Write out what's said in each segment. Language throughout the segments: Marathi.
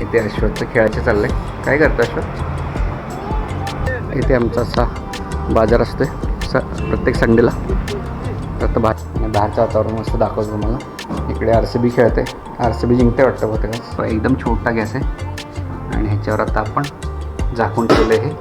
इथे अश्वथचं खेळायचं चाललंय. काय करतं अश्वथ? इथे आमचा असा बाजार असतोय स प्रत्येक संडेला. तर आता बा बाहेरचं वातावरण मस्त दाखवतो तुम्हाला. इकडे आर सी बी खेळते आर सी बी जिंकते वाटतं बहुतेक. एकदम छोटा गॅस आहे. आणि ह्याच्यावर आता आपण झाकून ठेवलं हे.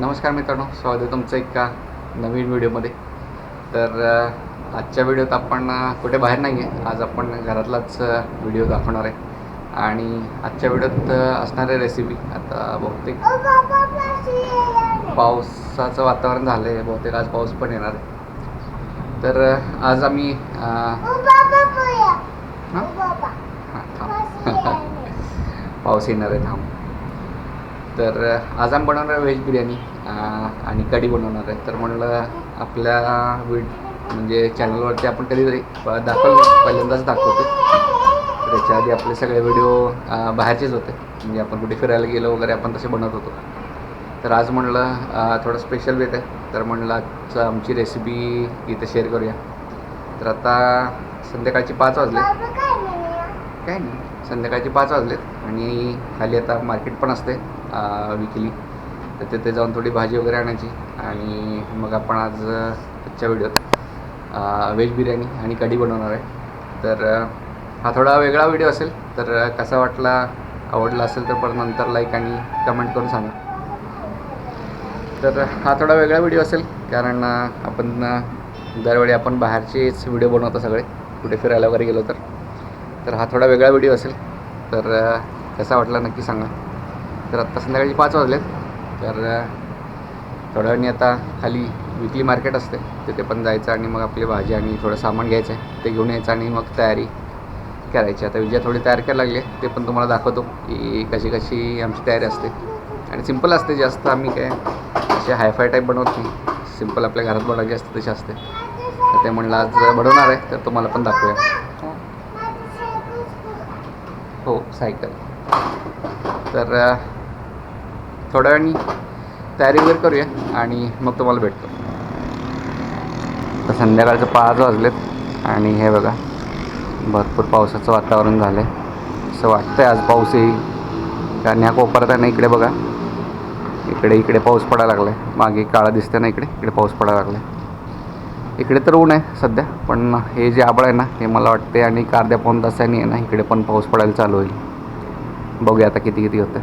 नमस्कार मित्रांनो स्वागत आहे तुमचं एका नवीन व्हिडिओमध्ये. तर आजच्या व्हिडिओत आपण कुठे बाहेर नाही आहे आज आपण घरातलाच व्हिडिओ दाखवणार आहे. आणि आजच्या व्हिडिओत असणारे रेसिपी आता बहुतेक पावसाचं वातावरण झालं आहे बहुतेक आज पाऊस पण येणार आहे. तर आज आम्ही हां? थांब. पाऊस येणार आहे थांब. तर आज आम्ही बनवणार आहे व्हेज बिर्याणी आणि कढी बनवणार आहे. तर म्हणलं आपल्या विड म्हणजे चॅनलवरती आपण कधीतरी प- दाखवलं पहिल्यांदाच दाखवतो त्याच्या आधी आपले सगळे व्हिडिओ बाहेरचेच होते. म्हणजे आपण कुठे फिरायला गेलो वगैरे आपण तसे बनवत होतो. तर आज म्हणलं थोडं स्पेशल वेट आहे. तर म्हणलं आजचं आमची रेसिपी इथं शेअर करूया. तर आता संध्याकाळची पाच वाजले. काय नाही संध्याकाळचे पाच वाजलेत. आणि खाली आता मार्केट पण असते विकली तर तिथे जाऊन थोडी भाजी वगैरे आणायची. आणि मग आपण आज आजच्या व्हिडिओत व्हेज बिर्याणी आणि कढी बनवणार आहे. तर हा थोडा वेगळा व्हिडिओ असेल तर कसा वाटला आवडला असेल तर परत नंतर लाईक आणि कमेंट करून सांगा. तर हा थोडा वेगळा व्हिडिओ असेल कारण आपण दरवेळी आपण बाहेरचेच व्हिडिओ बनवतो सगळे कुठे फिरायला वगैरे गेलो तर. तर हा थोडा वेगळा व्हिडिओ असेल तर कसा वाटला नक्की सांगा. तर आत्ता संध्याकाळी पाच वाजलेत तर थोड्या वेळाने आता खाली विकली मार्केट असते. तिथे पण जायचं आणि मग आपली भाजी आणि थोडं सामान घ्यायचं आहे ते घेऊन यायचं आणि मग तयारी करायची. आता विजया थोडी तयार करायला लागली ते पण तुम्हाला दाखवतो की कशी कशी आमची तयारी असते. आणि सिंपल असते जास्त आम्ही काय असे हायफाय टाईप बनवत नाही. सिंपल आपल्या घरात बनवायची असते तशी असते. तर ते म्हणलं आज बनवणार आहे तर तुम्हाला पण दाखवूया. हो सायकल. तर थोड्या वेळाने तयारी वगैरे करूया आणि मग तुम्हाला भेटतो. संध्याकाळचं पाच वाजलेत आणि हे बघा भरपूर पावसाचं वातावरण झालं आहे असं वाटतंय आज पाऊस येईल. कारण ह्या कोपऱ्यात आहे ना इकडे बघा इकडे इकडे पाऊस पडायला लागला आहे मागे काळा दिसते ना इकडे इकडे पाऊस पडायला लागला आहे इकडे तर ऊन आहे सध्या पण हे जे आबळ आहे ना हे मला वाटते आणि एक अर्ध्या पाऊन तासाने आहे ना इकडे पण पाऊस पडायला चालू होईल. बघूया आता किती किती होतं.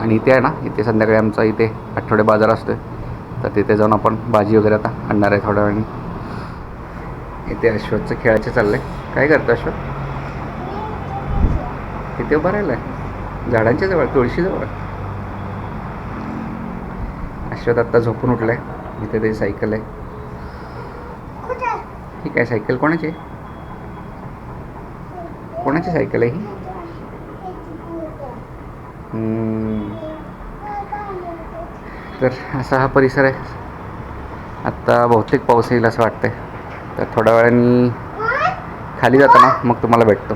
आणि इथे आहे ना इथे संध्याकाळी आमचा इथे आठवडे बाजार असतो तर तिथे जाऊन आपण भाजी वगैरे आता आणणार आहे थोड्या वेळाने. इथे अश्वथचं खेळायचं चाललंय. काय करतं अश्वथ? इथे उभं राहिलाय. आहे झाडांच्या जवळ तुळशीजवळ अश्वथ आत्ता झोपून उठलाय. इथे त्याची सायकल आहे. ही काय सायकल कोणाची आहे? कोणाची सायकल आहे ही? तर असा हा परिसर आहे. आत्ता बहुतेक पाऊस येईल असं वाटतंय. तर थोड्या वेळाने खाली जाताना मग तुम्हाला भेटतो.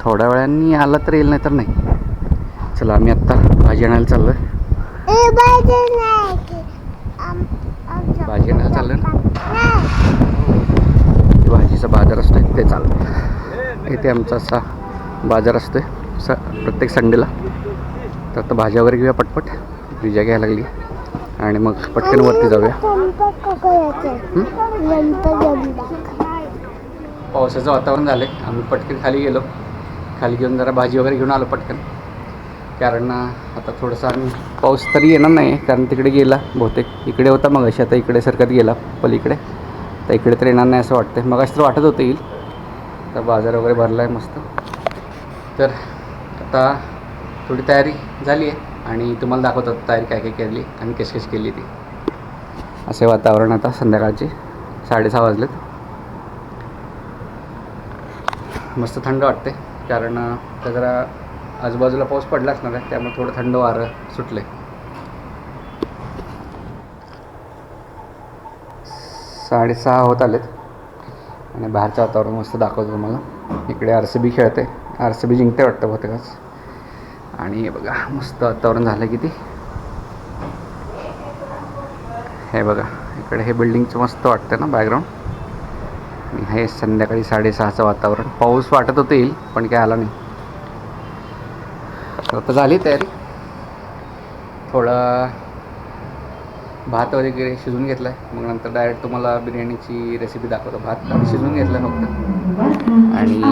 थोड्या वेळाने आला तर येईल नाही तर नाही. चला आम्ही आत्ता भाजी आणायला चाललो आहे भाजी आणायला चाललो ना? भाजीचा बाजार असतोय ते चाललं इथे आमचा असा बाजार असतोय स प्रत्येक संडेला. तर आता भाज्या वगैरे घेऊया पटपट. विजा घ्यायला लागली. आणि मग पटकन वरती जाऊया. पावसाचं वातावरण झालं आम्ही पटकन खाली गेलो. खाली घेऊन जरा भाजी वगैरे घेऊन आलो पटकन. कारण आता थोडासा पाऊस तरी येणार नाही कारण तिकडे गेला बहुतेक. इकडे होता मग अशी आता इकडे सरकत गेला पलीकडे. तर इकडे तर येणार नाही असं वाटतं मग तर वाटत होतं येईल. तर बाजार वगैरे भरला आहे मस्त. तर आता थोडी तयारी झाली आहे आणि तुम्हाला दाखवतात तयारी काय काय केली आणि कशी कशी केली ती. असे वातावरण आता संध्याकाळचे साडेसहा वाजलेत. मस्त थंड वाटते कारण त्या जरा आजूबाजूला पाऊस पडला असणार आहे त्यामुळे थोडं थंड वारं सुटले साडेसहा होत आलेत. आणि बाहेरचं वातावरण मस्त दाखवतो तुम्हाला. इकडे आर सी बी खेळते आर सी बी जिंकते वाटतं बहुतेकच. आणि बघा मस्त वातावरण झालं किती. हे बघा इकडे हे बिल्डिंगचं मस्त वाटतं ना बॅकग्राऊंड हे संध्याकाळी साडेसहाचं वातावरण. पाऊस वाटत होतं येईल पण काय आला नाही. आता झाली तयारी? थोडा भात वगैरे शिजून घेतला आहे मग नंतर डायरेक्ट तुम्हाला बिर्याणीची रेसिपी दाखवतो. भात आधी शिजून घेतला फक्त. आणि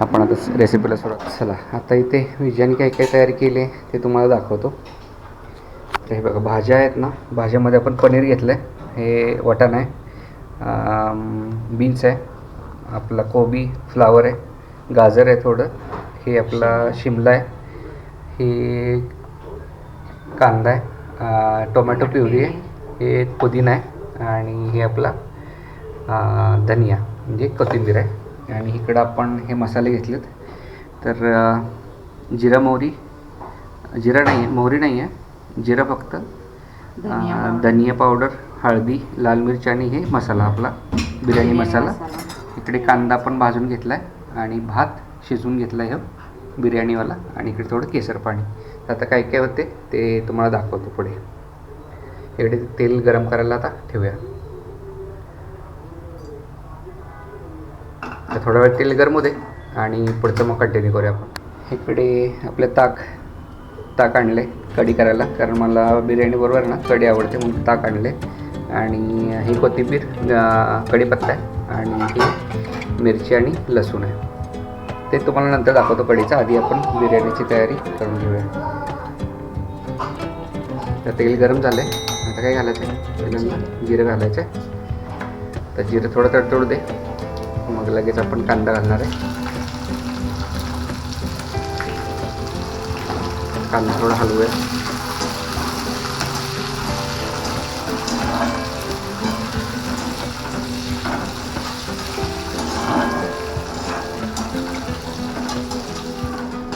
आपण आता रेसिपीला सुरुवात चला. आता इथे विजयाने काय काय तयारी केली आहे ते तुम्हाला दाखवतो. तर हे बघा भाज्या आहेत ना भाज्यामध्ये आपण पनीर घेतलं आहे हे वटाण आहे. बीन्स आहे. आपला कोबी फ्लावर आहे. गाजर आहे थोडं. हे आपला शिमला आहे. हे कांदा आहे. टोमॅटो प्युरी आहे. हे पुदिना आहे आणि हे आपला धनिया म्हणजे कोथिंबीर आहे. आणि इकडं आपण हे मसाले घेतलेत. तर जिरा मोहरी जिरा नाही आहे मोहरी नाही आहे जिरा फक्त धनिया अं, पावडर. धनिया पावडर हळदी लाल मिरची आणि हे मसाला आपला बिर्याणी मसाला. इकडे कांदा पण भाजून घेतला आहे आणि भात शिजवून घेतला आहे बिर्याणीवाला आणि इकडे थोडं केसर पाणी. आता काय काय होते ते तुम्हाला दाखवतो पुढे. इकडे तेल गरम करायला आता ठेवूया. तर थोडा वेळ तेल गरम होते आणि पुढचं मग कंटिन्यू करूया आपण. इकडे आपलं ताक ताक आणले कढी करायला. कारण मला बिर्याणी बरोबर ना कढी आवडते म्हणून ताक आणले आणि ही कोथिंबीर कढीपत्ता आहे आणि ही मिरची आणि लसूण आहे. ते तुम्हाला नंतर दाखवतो कढीचा. आधी आपण बिर्याणीची तयारी करून घेऊया. तर तेल गरम झालं आता काय घालायचं आहे जिरं घालायचं आहे तर जिरं थोडं तडतोड दे. मग लगेच आपण कांदा घालणार आहे. कांदा थोडा हलवूया.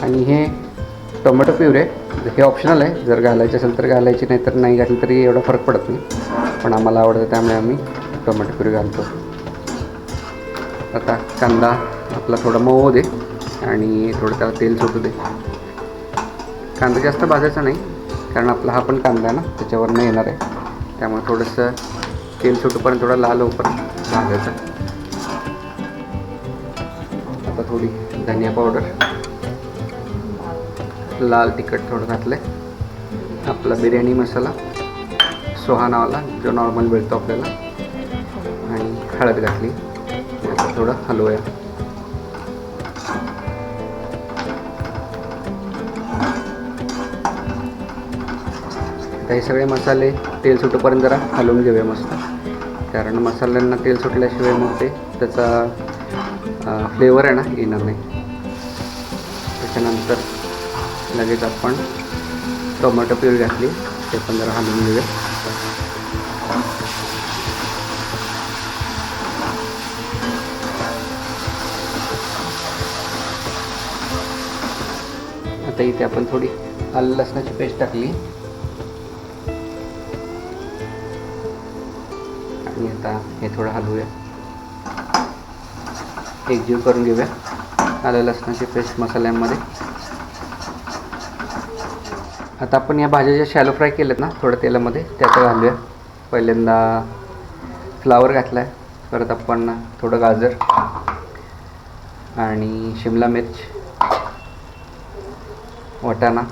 आणि हे टोमॅटो प्युरे हे ऑप्शनल आहे. जर घालायचे असेल तर घालायची नाही तर नाही घातली तरी एवढा फरक पडत नाही. पण आम्हाला आवडतं त्यामुळे आम्ही टोमॅटो प्युरे घालतो. आता कांदा आपला थोडा मऊ दे आणि थोडं त्याला तेल सुटू दे. कांदा जास्त भाजायचा नाही कारण आपला हा पण कांदा आहे ना त्याच्यावरनं येणार आहे. त्यामुळे थोडंसं तेल सुटूपर्यंत थोडा लाल होऊपर्यंत भाजायचं. आता थोडी धनिया पावडर. लाल तिखट थोडं घातलं आहे आपला बिर्याणी मसाला सोहानावाला जो नॉर्मल मिळतो आपल्याला. आणि हळद घातली. आता थोडं हलवूया. आता हे सगळे मसाले तेल सुटेपर्यंत जरा हलवून घेऊया मस्त. कारण मसाल्यांना तेल सुटल्याशिवाय मग ते त्याचा फ्लेवर आहे ना येणार नाही. त्याच्यानंतर लगेच आपण टोमॅटो प्युरी घातली ते पण जरा हलवून घेऊया. आता इथे आपण थोडी आलं लसणाची पेस्ट टाकली. आणि आता हे थोडं हलवूया. एकजीव करून घेऊया. आलं लसणाची पेस्ट मसाल्यांमध्ये. आता आपण या भाज्या ज्या शॅलो फ्राय केल्यात ना थोड्या तेलामध्ये त्याचं घालूया. पहिल्यांदा फ्लावर घातला आहे परत आपण थोडं गाजर आणि शिमला मिर्च वाटाणा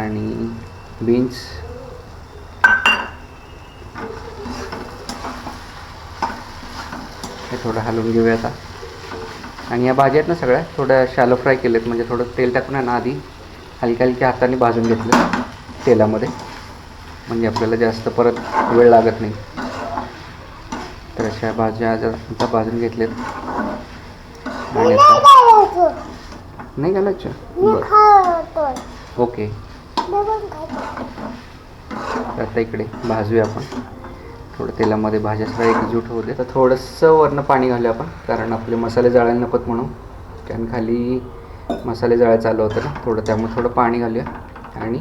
आणि बीन्स हे थोडं हलवून घेऊया आता. आणि या भाज्या आहेत ना सगळ्या थोड्या शॅलो फ्राय केलेत म्हणजे थोडं तेल टाकून आहे ना आधी हलक्या हलक्या हाताने भाजून घेतलं तेलामध्ये. म्हणजे आपल्याला जास्त परत वेळ लागत नाही. तर अशा भाज्या जर आता भाजून घेतल्यात आता नाही घालायच्या बरं. ओके. आता इकडे भाजूया आपण. थोडं तेलामध्ये भाज्या सगळ्या एकजूट होऊ दे तर थोडंसं वरनं पाणी घालूया आपण कारण आपले मसाले जाळायला नकोत म्हणून. कारण खाली मसाले जाळायचं चालू होतं ना थोडं त्यामुळे थोडं पाणी घालूया आणि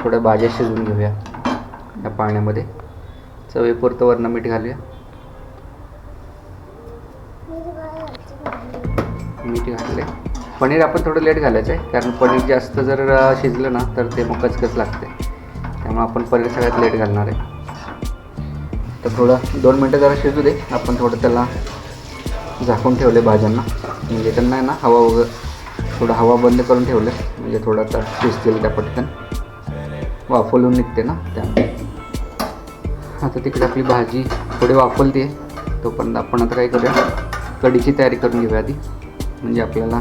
थोड्या भाज्या शिजवून घेऊया या पाण्यामध्ये. चवीपुरतं वरनं मीठ घालूया. मीठ घातले पनीर आपण थोडं लेट घालायचं आहे कारण पनीर जास्त जर शिजलं ना तर ते मग कचकच लागते त्यामुळे आपण पनीर सगळ्यात लेट घालणार आहे. तर थोडं दोन मिनटं जरा शिजू दे. आपण थोडं त्याला झाकून ठेवले भाज्यांना. म्हणजे त्यांना आहे ना हवा वगैरे थोडं हवा बंद करून ठेवलं. म्हणजे थोडं आता शिजतील त्या पटकन. वाफवलून निघते ना त्यामुळे आता तिकडे आपली भाजी थोडी वाफवलते तोपर्यंत आपण आता काय करूया? कढीची तयारी करून घेऊया आधी. म्हणजे आपल्याला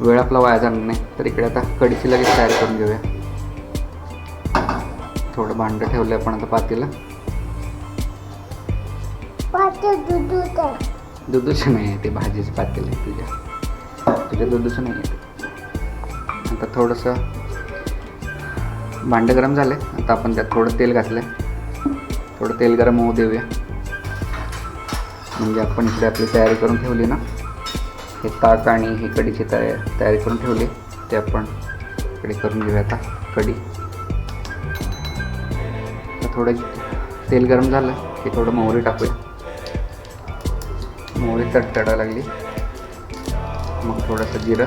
वेळ आपला वाया जाणार नाही. तर इकडे आता कढीची लगेच तयारी करून घेऊया. थोडं भांडं ठेवलं आहे आपण आता पातीला. दुधूचं नाही आहे ते भाजीचं पातेल आहे तुझ्या. तुझ्या दुधूचं नाही आहे. आता थोडंसं भांडं गरम झालं आहे आता आपण त्यात थोडं तेल घातलं आहे थोडं तेल गरम होऊ देऊया. म्हणजे आपण इकडे आपली तयारी करून ठेवली ना? हे ताक आणि ही कढीची तया तयारी करून ठेवली. ते आपण इकडे करून घेऊया आता कढी. थोडं तेल गरम झालं की थोडं मोहरी टाकूया. मोहरी तडतडा लागली. मग थोडंसं जिरं.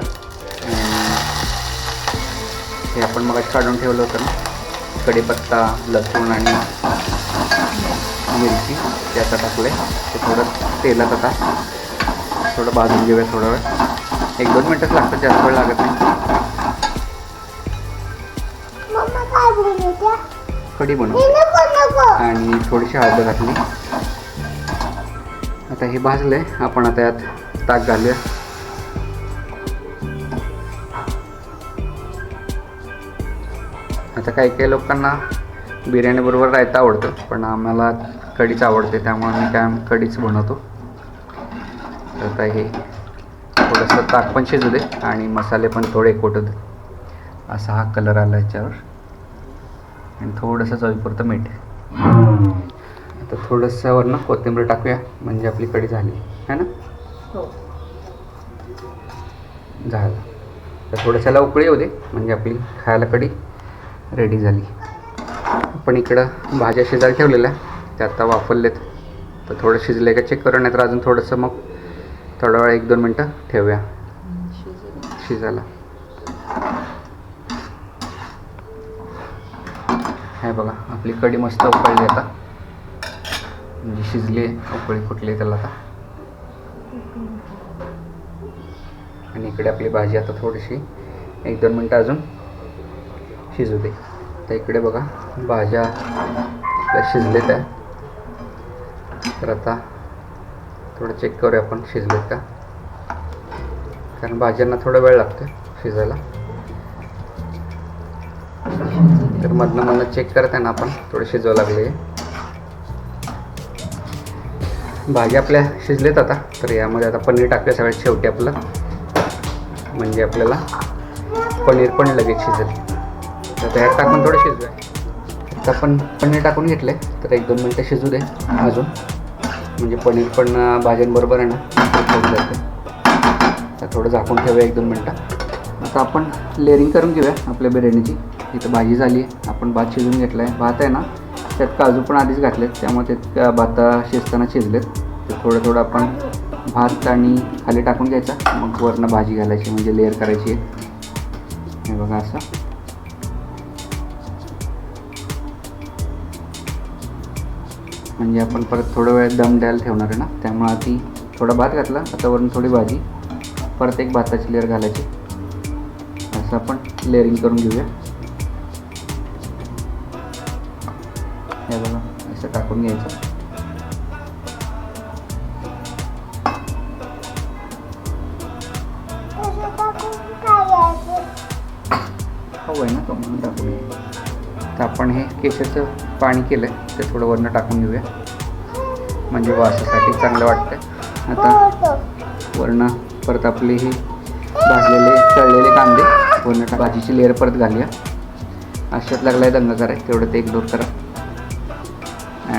हे आपण मग काढून ठेवलं होतं ना. कढीपत्ता लसूण आणि मिरची ते आता टाकलं आहे ते थोडं तेलात आता थोडं भाजून घेऊया थोडा वेळ. एक दोन मिनटंच लागतं जास्त वेळ लागत नाही. कढी बनवू आणि थोडीशी हळद घातली. आता हे भाजलं आहे आपण आता यात ताक घालूया. आता काही काही लोकांना बिर्याणीबरोबर रायता आवडतं पण आम्हाला कढीच आवडते त्यामुळे मी काय कढीच बनवतो. तर आता हे थोडंसं ताक पण शिजू दे आणि मसाले पण थोडे कोटू दे. असा हा कलर आला याच्यावर. आणि थोडंसं चवीपुरतं मीठ. थोडंसं वरनं कोथिंबीर टाकूया म्हणजे आपली कढी झाली. है ना? झालं. तर थोडंसं उकळी येऊ दे म्हणजे आपली खायला कढी रेडी झाली. आपण इकडं भाज्या शिजायला ठेवलेल्या त्या आता वाफरलेत. तर थोडं शिजले का चेक करू? नाही तर अजून थोडंसं मग थोडा वेळ एक दोन मिनटं ठेवूया. शिजायला. हे बघा आपली कढी मस्त उकळली आता. शिजली उकळी फुटली त्याला आता. आणि इकडे आपली भाजी आता थोडीशी एक दोन मिनटं अजून शिजू दे. तर इकडे बघा भाज्या आपल्या शिजलेत आहे तर आता थोडं चेक करूया आपण शिजलेत का. कारण भाज्यांना थोडा वेळ लागतो शिजायला. तर मधनं मधनं चेक करताना आपण थोडं शिजवावं लागले. भाज्या आपल्या शिजलेत आता. तर यामध्ये आता पनीर टाकलं सगळ्यात शेवटी आपलं. म्हणजे आपल्याला पनीर पण लगेच शिजेल. तर त्यात टाकून थोडं शिजूया. आता आपण पनीर टाकून घेतले तर एक दोन मिनटं शिजू दे अजून. म्हणजे पनीर पण भाज्यांबरोबर आहे ना जाते. तर थोडं झाकून ठेवूया एक दोन मिनटं. आता आपण लेअरिंग करून घेऊया आपल्या बिर्याणीची. इथं भाजी झाली आहे. आपण भात शिजून घेतला आहे भात आहे ना त्यात काजू पण आधीच घातलेत त्यामुळे ते त्या भाता शिजताना शिजलेत. ते थोडं थोडं आपण भात आणि खाली टाकून घ्यायचा मग वरनं भाजी घालायची म्हणजे लेअर करायची. आहे हे बघा असं. म्हणजे आपण परत थोडं वेळ दम द्यायला ठेवणार आहे ना त्यामुळे आधी थोडा भात घातला आता वरून थोडी भाजी. परत एक भाताची लेअर घालायची. असं आपण लेअरिंग करून घेऊया. टाकून घ्यायचं. हवं आहे ना तो म्हणून टाकून तर आपण हे केशाचं पाणी केलं आहे ते थोडं वरनं टाकून घेऊया. म्हणजे वासासाठी चांगलं वाटतं आता वरनं परत आपले हे भाजलेले तळलेले कांदे वरनं भाजीची लेअर परत घालूया. अशात लागला आहे दंगा करा तेवढं ते इग्नोर करा.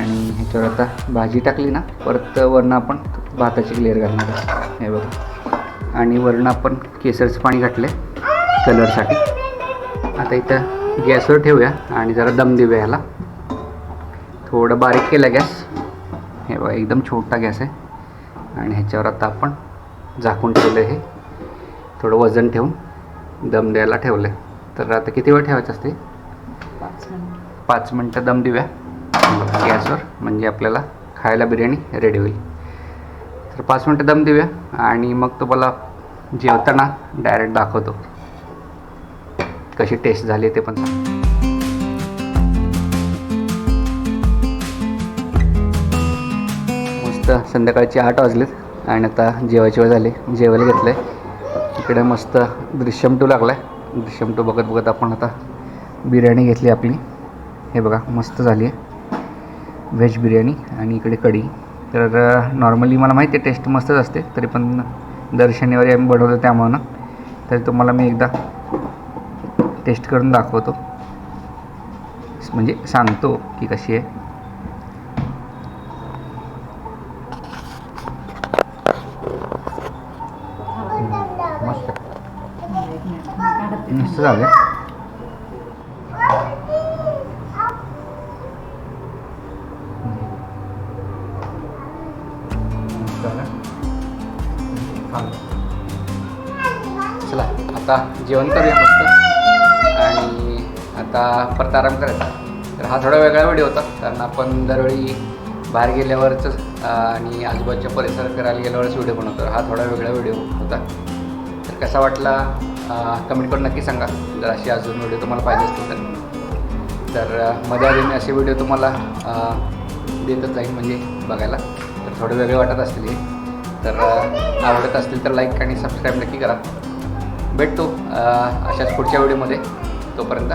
आणि ह्याच्यावर आता भाजी टाकली ना परत वरनं आपण भाताची लेअर घालणार आहे. हे बघा. आणि वरनं आपण केसरचं पाणी घातलं आहे कलरसाठी. आता इथं गॅसवर ठेवूया आणि जरा दम देऊया ह्याला. थोडं बारीक केलं गॅस. हे बघा एकदम छोटा गॅस आहे. आणि ह्याच्यावर आता आपण झाकून ठेवलं हे. थोडं वजन ठेवून दम द्यायला ठेवलं आहे तर आता किती वेळ ठेवायचं असते? पाच मिनिट. पाच मिनटं दम देऊया. गॅसवर म्हणजे आपल्याला खायला बिर्याणी रेडी होईल. तर पाच मिनटं दम देऊया आणि मग तुम्हाला जेवताना डायरेक्ट दाखवतो. कशी टेस्ट झाली ते पण मस्त संध्याकाळचे आठ वाजलेत आणि आता जेवायची वेळ झाली. जेवायला घेतलं आहे इकडे मस्त दृश्यम टू लागला आहे दृश्यम टू बघत बघत आपण आता बिर्याणी घेतली आपली. हे बघा मस्त झाली आहे व्हेज बिर्याणी आणि इकडे कढी. तर नॉर्मली मला माहिती आहे टेस्ट मस्तच असते तरी पण दर शनिवारी आम्ही बनवतो त्यामुळं. तरी तुम्हाला मी एकदा टेस्ट करून दाखवतो. म्हणजे सांगतो की कशी आहे. मस्त. झालं जेवण करूया मस्त. आणि आता परत आराम करायचा. तर हा थोडा वेगळा व्हिडिओ होता. कारण आपण दरवेळी बाहेर गेल्यावरच आणि आजूबाजूच्या परिसरात करायला गेल्यावरच व्हिडिओ बनवतो. हा थोडा वेगळा व्हिडिओ होता. तर कसा वाटला कमेंट करून नक्की सांगा. जर अशी अजून व्हिडिओ तुम्हाला पाहिजे असतील तर. तर मध्ये आधी मी असे व्हिडिओ तुम्हाला देतच जाईन म्हणजे बघायला. तर थोडे वेगळे वाटत असतील हे. तर आवडत असतील तर लाईक आणि सबस्क्राईब नक्की करा. भेटतो अशाच पुढच्या व्हिडिओमध्ये. तोपर्यंत